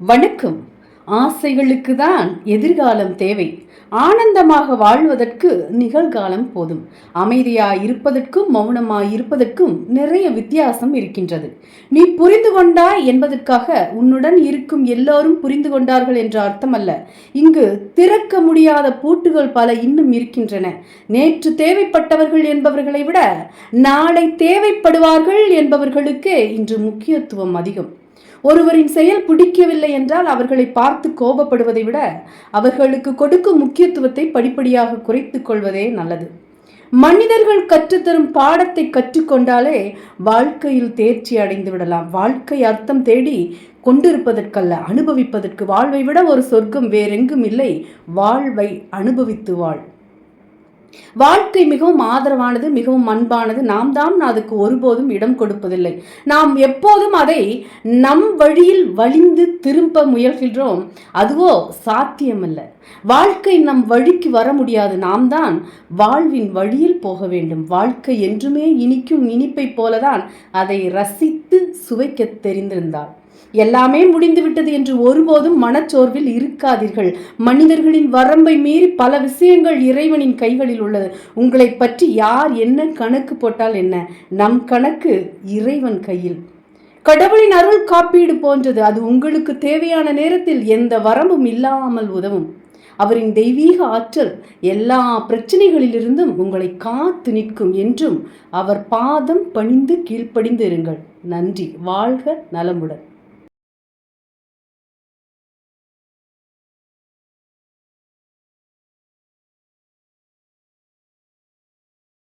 வணக்கம். ஆசைகளுக்கு தான் எதிர்காலம் தேவை. ஆனந்தமாக வாழ்வதற்கு நிகழ்காலம் போதும். அமைதியா இருப்பதற்கும் மௌனமாய் இருப்பதற்கும் நிறைய வித்தியாசம் இருக்கின்றது. நீ புரிந்து கொண்டாய் என்பதற்காக உன்னுடன் இருக்கும் எல்லோரும் புரிந்து கொண்டார்கள் என்ற அர்த்தமல்ல. இங்கு திறக்க முடியாத பூட்டுகள் பல இன்னும் இருக்கின்றன. நேற்று தேவைப்பட்டவர்கள் என்பவர்களை விட நாளை தேவைப்படுவார்கள் என்பவர்களுக்கு இன்று முக்கியத்துவம் அதிகம். ஒருவரின் செயல் பிடிக்கவில்லை என்றால் அவர்களை பார்த்து கோபப்படுவதை விட அவர்களுக்கு கொடுக்கும் முக்கியத்துவத்தை படிப்படியாக குறைத்துக் கொள்வதே நல்லது. மனிதர்கள் கற்றுத்தரும் பாடத்தை கற்றுக்கொண்டாலே வாழ்க்கையில் தேர்ச்சி அடைந்து விடலாம். வாழ்க்கை அர்த்தம் தேடி கொண்டிருப்பதற்கல்ல அனுபவிப்பதற்கு வாழ்வை விட ஒரு சொர்க்கம் வேறெங்கும் இல்லை. வாழ்வை அனுபவித்து வாழ். வாழ்க்கை மிகவும் ஆதரவானது மிகவும் அன்பானது. நாம் தான் அதுக்கு ஒருபோதும் இடம் கொடுப்பதில்லை. நாம் எப்போதும் அதை நம் வழியில் வழிந்து திரும்ப முயல்கின்றோம். அதுவோ சாத்தியமல்ல. வாழ்க்கை நம் வழிக்கு வர முடியாது. நாம் தான் வாழ்வின் வழியில் போக வேண்டும். வாழ்க்கை என்றுமே இனிக்கும் இனிப்பை போலதான் அதை ரசித்து சுவைக்க தெரிந்திருந்தாள் எல்லாமே முடிந்துவிட்டது என்று ஒருபோதும் மனச்சோர்வில் இருக்காதீர்கள். மனிதர்களின் வரம்பை மீறி பல விஷயங்கள் இறைவனின் கைகளில் உள்ளது. உங்களை பற்றி யார் என்ன கணக்கு போட்டால் என்ன? நம் கணக்கு இறைவன் கையில். கடவுளின் அருள் காப்பீடு போன்றது. அது உங்களுக்கு தேவையான நேரத்தில் எந்த வரம்பும் இல்லாமல் உதவும். அவரின் தெய்வீக ஆற்றல் எல்லா பிரச்சனைகளிலிருந்தும் உங்களை காத்து நிற்கும் என்றும் அவர் பாதம் பணிந்து கீழ்ப்படிந்து இருங்கள். நன்றி. வாழ்க நலமுடன்.